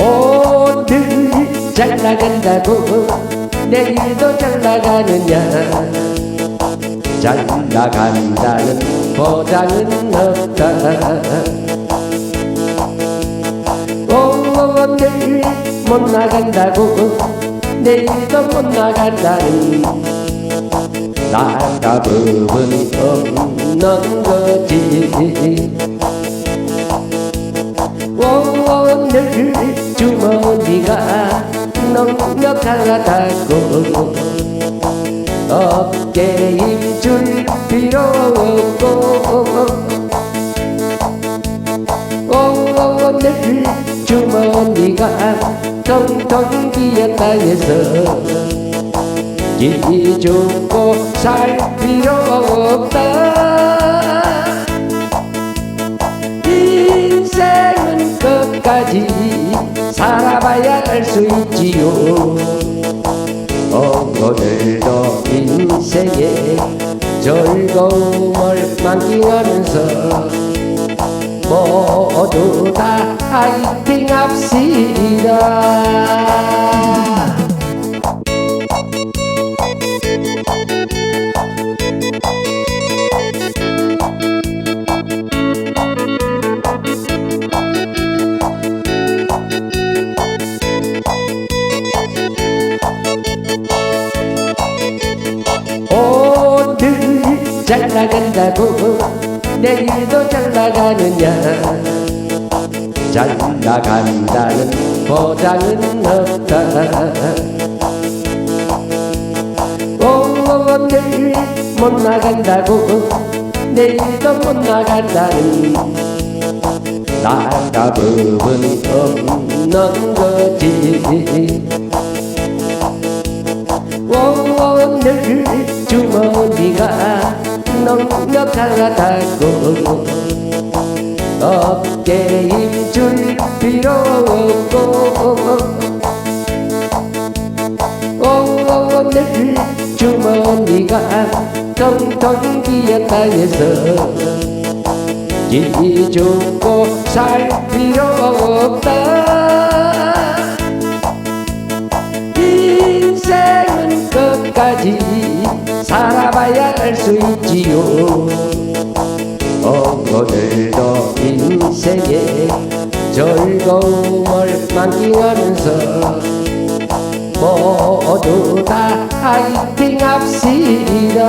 오늘 잘 나간다고 내일도 잘 나가느냐 잘 나간다는 보장은 없다. 오늘 못 나간다고 내일도 못 나간다는 나가법은 없는 거지. 오늘 주머니가 넉넉하다고 어깨에 힘줄 필요 없고. 오늘 주머니가 텅텅 비었다 해서 기죽고 살 필요 없다. 인생은 끝까지 살아봐야 알 수 있지요 즐거움을 만끽하면서 모두 다 파이팅 합시다 나간다고 내일도 잘 나가느냐. 잘 나간다는 보장은 없다. 오늘 못 나간다고 내일도 못 나간다는 나가법은 없는 거지. 오늘 주머니가 넉넉하다고 어깨에 힘줄 필요 없고 오늘 주머니가 텅텅 비었다 해서 기죽고 살 필요 없다. 인생은 끝까지 살아봐야 알 수 있지요. 오늘도 인생의 즐거움을 만끽하면서 모두 다 파이팅 합시다